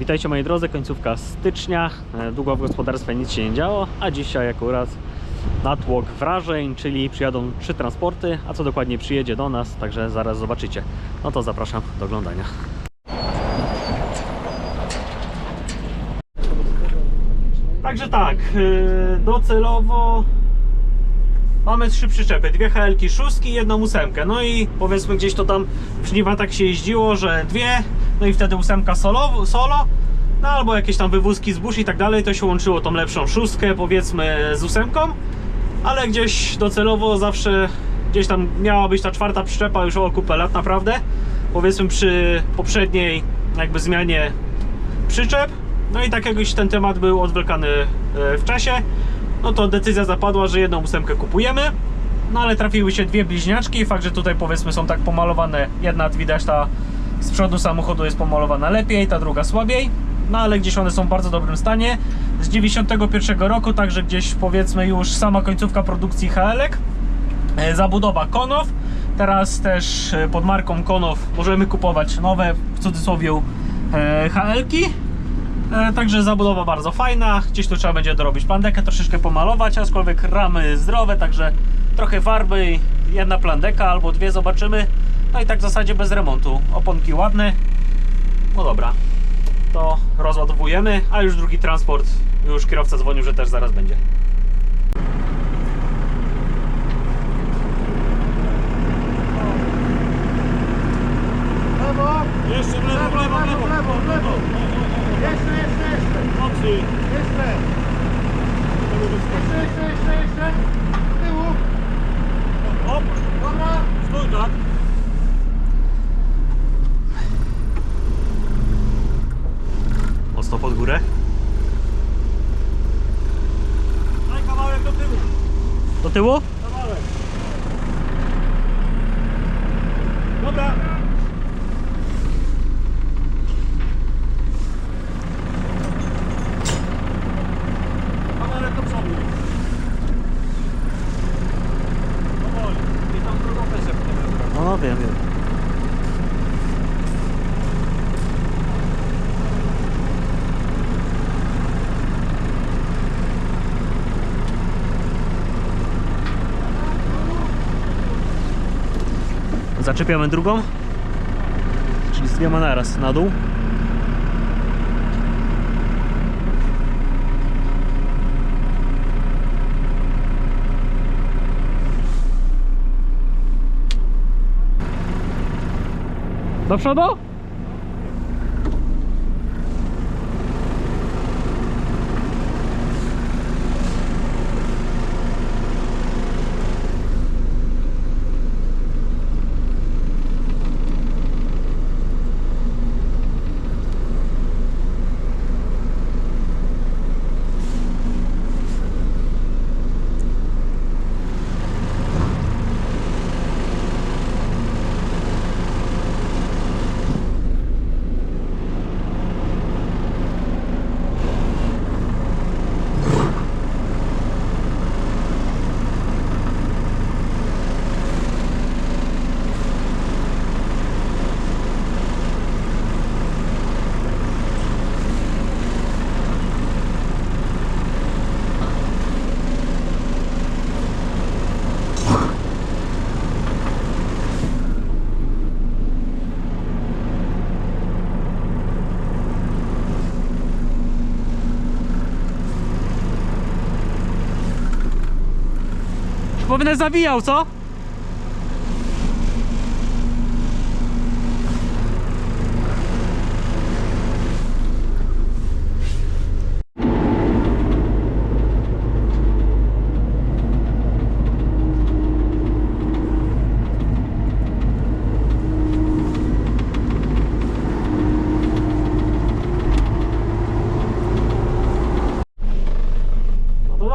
Witajcie moi drodzy, końcówka stycznia. E, Długo w gospodarstwie nic się nie działo, a dzisiaj akurat natłok wrażeń, czyli przyjadą trzy transporty, a co dokładnie przyjedzie do nas, także zaraz zobaczycie. No to zapraszam do oglądania. Także tak, yy, docelowo mamy trzy przyczepy, dwie HL-ki szóstki i jedną ósemkę. No i powiedzmy gdzieś to tam w żniwa tak się jeździło, że dwie, no i wtedy ósemka solo, solo no albo jakieś tam wywózki zbóż i tak dalej, to się łączyło tą lepszą szóstkę powiedzmy z ósemką, ale gdzieś docelowo zawsze gdzieś tam miała być ta czwarta przyczepa już o kupę lat naprawdę. Powiedzmy przy poprzedniej jakby zmianie przyczep. No i tak jakoś ten temat był odwlekany e, w czasie, no to decyzja zapadła, że jedną ósemkę kupujemy. No ale trafiły się dwie bliźniaczki. Fakt, że tutaj powiedzmy są tak pomalowane. Jedna widać ta z przodu samochodu jest pomalowana lepiej, ta druga słabiej. No ale gdzieś one są w bardzo dobrym stanie. Z 91 roku, także gdzieś powiedzmy już sama końcówka produkcji HL-ek. E, Zabudowa Konow. Teraz też e, pod marką Konow możemy kupować nowe, w cudzysłowie, e, HL-ki. Także zabudowa bardzo fajna. Gdzieś tu trzeba będzie dorobić plandekę, troszeczkę pomalować, aczkolwiek ramy zdrowe, także trochę farby, jedna plandeka albo dwie zobaczymy. No i tak w zasadzie bez remontu. Oponki ładne. No dobra, to rozładowujemy, a już drugi transport, już kierowca dzwonił, że też zaraz będzie. Lewo, Jeszcze w lewo, lewo, lewo, lewo, lewo. Jeszcze, jeszcze, jeszcze. Mocy. Jeszcze. Jeszcze, jeszcze, jeszcze, jeszcze. Z tyłu. Hop, Dobra. stój tak. Mocno pod górę. Daj kawałek do tyłu. Do tyłu? Kawałek. Dobra. Kawałek do przodu. Powoli. I tam drugą też szepnę. No, no wiem, wiem. Zaczepiamy drugą, czyli z dwiema naraz na dół. Do przodu? Będę zawijał, co?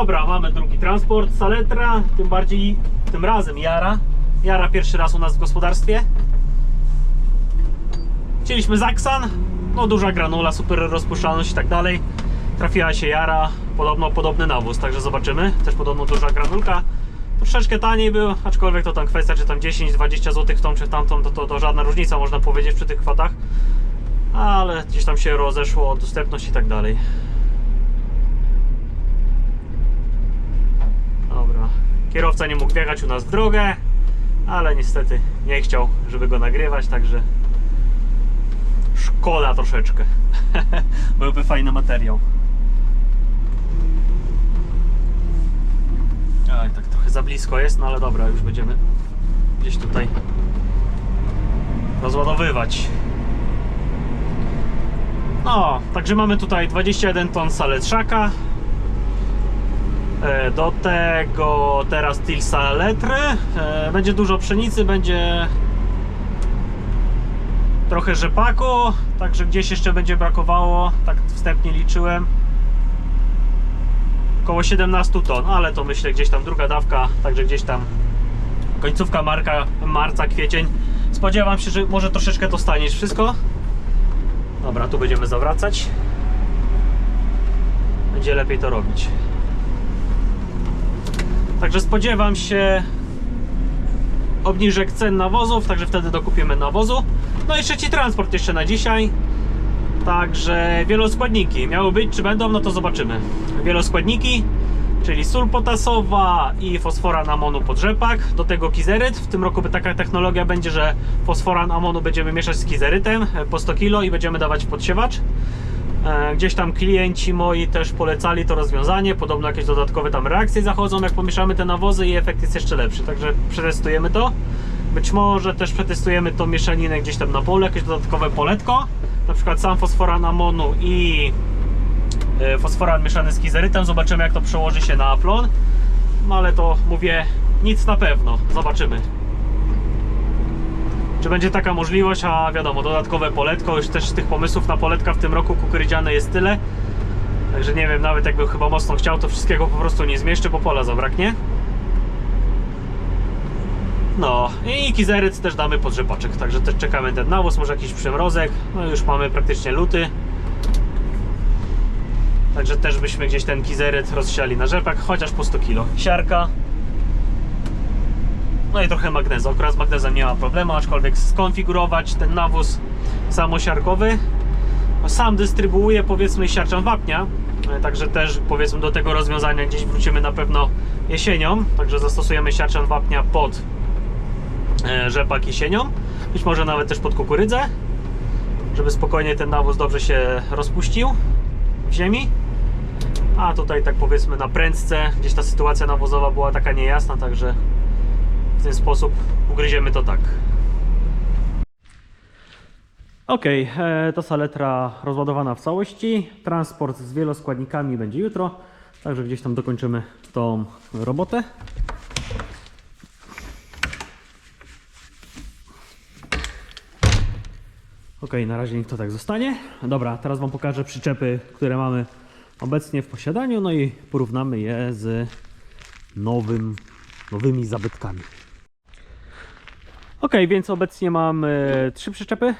Dobra, mamy drugi transport, Saletra, tym bardziej tym razem Jara. Jara pierwszy raz u nas w gospodarstwie. Chcieliśmy Zaksan, no duża granula, super rozpuszczalność i tak dalej. Trafiła się Jara, podobno podobny nawóz, także zobaczymy. Też podobno duża granulka. Troszeczkę taniej był, aczkolwiek to tam kwestia, czy tam 10-20 zł w tą czy w tamtą, to, to, to żadna różnica można powiedzieć przy tych kwotach. ale gdzieś tam się rozeszło dostępność i tak dalej. Dobra. Kierowca nie mógł wjechać u nas w drogę, ale niestety nie chciał, żeby go nagrywać, także szkoda troszeczkę. Byłby fajny materiał. Aj, tak trochę za blisko jest, no ale dobra, już będziemy gdzieś tutaj rozładowywać. No, także mamy tutaj 21 ton saletrzaka. E, Do tego teraz Tilsa letry. E, Będzie dużo pszenicy, będzie trochę rzepaku, także gdzieś jeszcze będzie brakowało, tak wstępnie liczyłem. Około 17 ton, ale to myślę gdzieś tam druga dawka, także gdzieś tam końcówka marka, marca, kwiecień. Spodziewam się, że może troszeczkę to stanie wszystko. Dobra, tu będziemy zawracać. Będzie lepiej to robić. Także spodziewam się obniżek cen nawozów, także wtedy dokupimy nawozu. No i trzeci transport jeszcze na dzisiaj. Także wieloskładniki miały być, czy będą, no to zobaczymy. Wieloskładniki, czyli sól potasowa i fosforan amonu pod rzepak, do tego kizeryt. W tym roku taka technologia będzie, że fosforan amonu będziemy mieszać z kizerytem e, po 100 kg i będziemy dawać. E, Gdzieś tam klienci moi też polecali to rozwiązanie. Podobno jakieś dodatkowe tam reakcje zachodzą, jak pomieszamy te nawozy i efekt jest jeszcze lepszy. Także przetestujemy to. Być może też przetestujemy tą mieszaninę gdzieś tam na polu, jakieś dodatkowe poletko. Na przykład sam fosforan amonu i e, fosforan mieszany z kizerytem. Zobaczymy jak to przełoży się na plon. No ale to mówię nic na pewno. Zobaczymy. Czy będzie taka możliwość, a wiadomo, dodatkowe poletko, już też tych pomysłów na poletka w tym roku kukurydziane jest tyle. Także nie wiem, nawet jakbym chyba mocno chciał, to wszystkiego po prostu nie zmieszczę, bo pola zabraknie. No i kizeryc też damy pod rzepaczek, także też czekamy ten nawóz, może jakiś przymrozek. No już mamy praktycznie luty. Także też byśmy gdzieś ten kizeryt rozsiali na rzepak, chociaż po 100 kg. Siarka, no i trochę magnezu. Akurat z magnezem nie ma problemu, aczkolwiek skonfigurować ten nawóz samosiarkowy. Sam dystrybuuję powiedzmy siarczan wapnia, e, także też powiedzmy do tego rozwiązania gdzieś wrócimy na pewno jesienią. Także zastosujemy siarczan wapnia pod e, rzepak jesienią, być może nawet też pod kukurydzę, żeby spokojnie ten nawóz dobrze się rozpuścił w ziemi. A tutaj tak powiedzmy na prędce, gdzieś ta sytuacja nawozowa była taka niejasna, także w ten sposób ugryziemy to tak. Ok, to saletra rozładowana w całości. Transport z wieloskładnikami będzie jutro, także gdzieś tam dokończymy tą robotę. Ok, na razie niech to tak zostanie. Dobra, teraz Wam pokażę przyczepy, które mamy obecnie w posiadaniu, no i porównamy je z nowym, nowymi zabytkami. Ok, więc obecnie mam trzy przyczepy.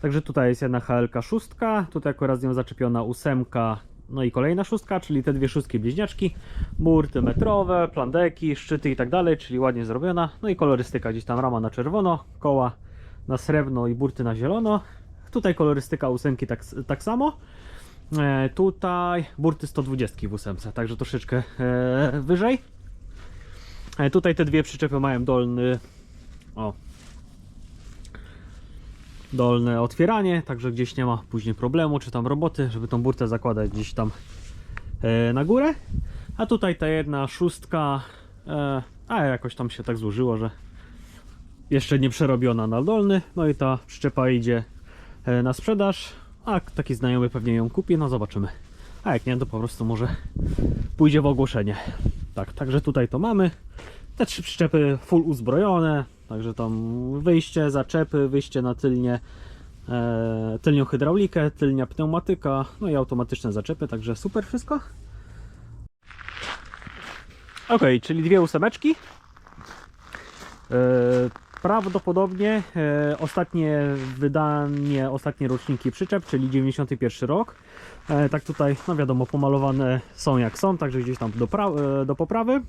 Także tutaj jest jedna HLK 6, tutaj akurat z nią zaczepiona ósemka, no i kolejna szóstka, czyli te dwie szóstki bliźniaczki, burty metrowe, plandeki, szczyty i tak dalej, czyli ładnie zrobiona. No i kolorystyka, gdzieś tam rama na czerwono, koła na srebrno i burty na zielono. Tutaj kolorystyka ósemki tak, tak samo. E, tutaj burty 120 w ósemce, także troszeczkę e, wyżej. E, Tutaj te dwie przyczepy mają dolny o dolne otwieranie, także gdzieś nie ma później problemu, czy tam roboty, żeby tą burtę zakładać gdzieś tam e, na górę. A tutaj ta jedna szóstka, e, a jakoś tam się tak złożyło, że jeszcze nie przerobiona na dolny. No i ta przyczepa idzie e, na sprzedaż, a taki znajomy pewnie ją kupi, no zobaczymy. A jak nie, to po prostu może pójdzie w ogłoszenie. Tak, także tutaj to mamy. Te trzy przyczepy full uzbrojone, także tam wyjście, zaczepy, wyjście na tylnie, e, tylnią hydraulikę, tylnia pneumatyka, no i automatyczne zaczepy, także super wszystko. Ok, czyli dwie ósemeczki. E, prawdopodobnie e, ostatnie wydanie, ostatnie roczniki przyczep, czyli 91 rok. E, tak tutaj, no wiadomo, pomalowane są jak są, także gdzieś tam do, e, do poprawy.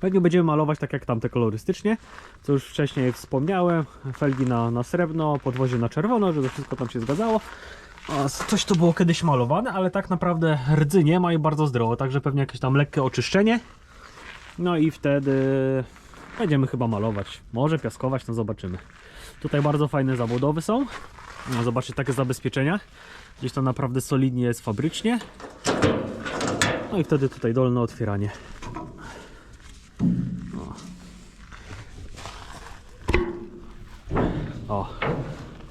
Pewnie będziemy malować tak jak tamte kolorystycznie, co już wcześniej wspomniałem. Felgi na, na srebrno, podwozie na czerwono, żeby wszystko tam się zgadzało. Coś to było kiedyś malowane, ale tak naprawdę rdzy nie ma i bardzo zdrowo, także pewnie jakieś tam lekkie oczyszczenie. No i wtedy będziemy chyba malować. Może piaskować, no zobaczymy. Tutaj bardzo fajne zabudowy są. No, zobaczcie, takie zabezpieczenia. Gdzieś to naprawdę solidnie jest fabrycznie. No i wtedy tutaj dolne otwieranie. O.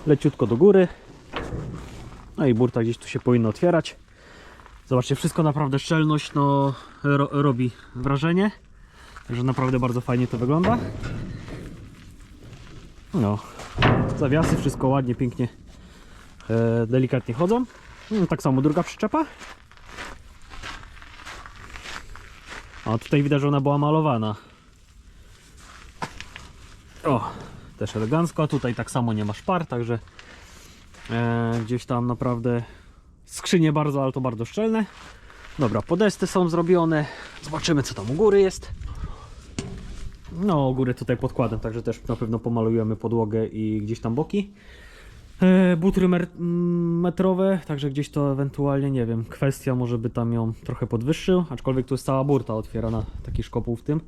Leciutko do góry. No i burta gdzieś tu się powinno otwierać. Zobaczcie, wszystko naprawdę szczelność no, ro, robi wrażenie. Także naprawdę bardzo fajnie to wygląda. No, zawiasy, wszystko ładnie, pięknie, e, delikatnie chodzą. No, tak samo druga przyczepa. A tutaj widać, że ona była malowana. O, też elegancko. Tutaj tak samo nie ma szpar, także e, gdzieś tam naprawdę skrzynie bardzo, ale to bardzo szczelne. Dobra, podesty są zrobione. Zobaczymy, co tam u góry jest. No, góry tutaj podkładem, także też na pewno pomalujemy podłogę i gdzieś tam boki. E, butry metrowe, także gdzieś to ewentualnie, nie wiem, kwestia może by tam ją trochę podwyższył, aczkolwiek tu jest cała burta otwierana, taki szkopuł w tym.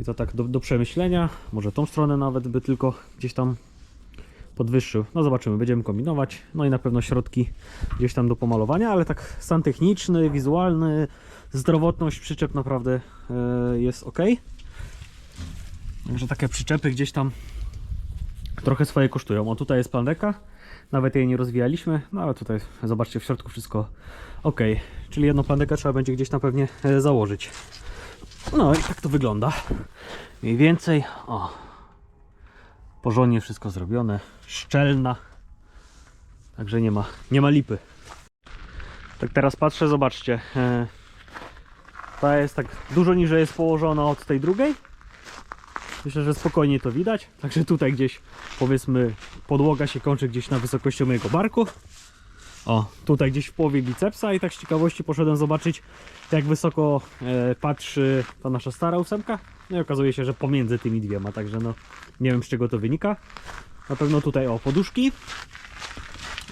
I to tak do, do przemyślenia, może tą stronę nawet by tylko gdzieś tam podwyższył. No zobaczymy, będziemy kombinować. No i na pewno środki gdzieś tam do pomalowania, ale tak stan techniczny, wizualny, zdrowotność przyczep naprawdę e, jest ok. Także takie przyczepy gdzieś tam trochę swoje kosztują. O tutaj jest plandeka, nawet jej nie rozwijaliśmy, no ale tutaj zobaczcie w środku wszystko ok. Czyli jedną plandekę trzeba będzie gdzieś tam pewnie e, założyć. No i tak to wygląda. Mniej więcej. O. Porządnie wszystko zrobione. Szczelna. Także nie ma, nie ma lipy. Tak teraz patrzę, zobaczcie. e, Ta jest tak dużo niżej jest położona od tej drugiej. Myślę, że spokojnie to widać. Także tutaj gdzieś powiedzmy podłoga się kończy gdzieś na wysokości mojego barku. O, tutaj gdzieś w połowie bicepsa i tak z ciekawości poszedłem zobaczyć jak wysoko e, patrzy ta nasza stara ósemka. No i okazuje się, że pomiędzy tymi dwiema, także no nie wiem z czego to wynika. Na pewno tutaj o poduszki.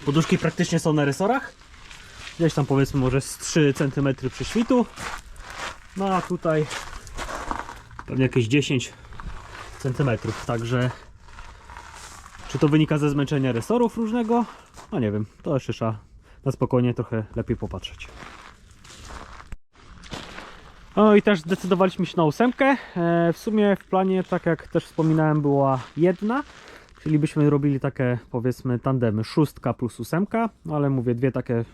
Poduszki praktycznie są na resorach. Gdzieś tam powiedzmy może z 3 cm prześwitu. No a tutaj pewnie jakieś 10 centymetrów, także czy to wynika ze zmęczenia resorów różnego? No nie wiem, to trzeba na spokojnie trochę lepiej popatrzeć. O i też zdecydowaliśmy się na ósemkę. E, w sumie w planie, tak jak też wspominałem, była jedna, czyli byśmy robili takie powiedzmy tandemy szóstka plus ósemka, no ale mówię, dwie takie e,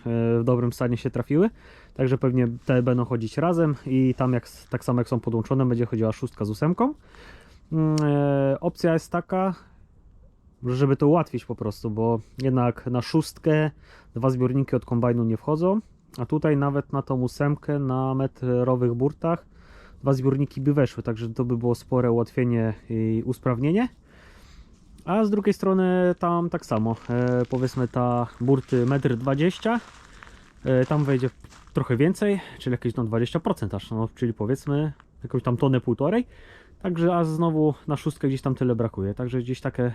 w dobrym stanie się trafiły, także pewnie te będą chodzić razem i tam jak, tak samo jak są podłączone będzie chodziła szóstka z ósemką. Mm, e, opcja jest taka, żeby to ułatwić po prostu, bo jednak na szóstkę dwa zbiorniki od kombajnu nie wchodzą, a tutaj nawet na tą ósemkę na metrowych burtach dwa zbiorniki by weszły, także to by było spore ułatwienie i usprawnienie. A z drugiej strony tam tak samo, e, powiedzmy ta burty 1,20 m, e, tam wejdzie trochę więcej, czyli jakieś no 20% aż, no, czyli powiedzmy jakąś tam tonę półtorej. Także a znowu na szóstkę gdzieś tam tyle brakuje. Także gdzieś takie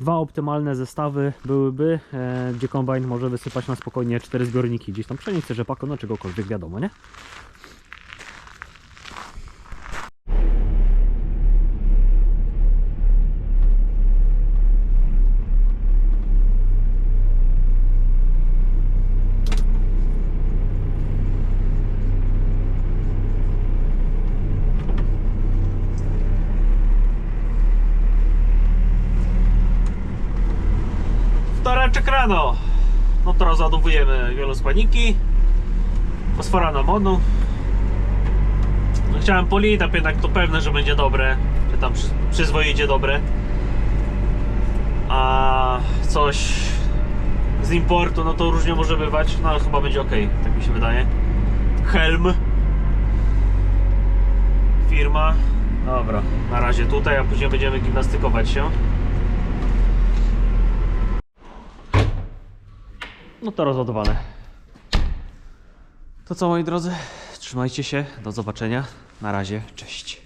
dwa optymalne zestawy byłyby, e, gdzie kombajn może wysypać na spokojnie cztery zbiorniki. Gdzieś tam pszenicy, rzepaku, no czegokolwiek wiadomo, nie? Wtoreczek rano. No to rozładowujemy wieloskładniki. Fosfora na modu. No, chciałem polidap, jednak to pewne, że będzie dobre. Czy tam przy, przyzwoicie dobre. A coś z importu, no to różnie może bywać. No ale chyba będzie ok, tak mi się wydaje. Helm. Firma. Dobra, na razie tutaj, a później będziemy gimnastykować się. No to rozładowane. To co moi drodzy, trzymajcie się, do zobaczenia. Na razie, cześć.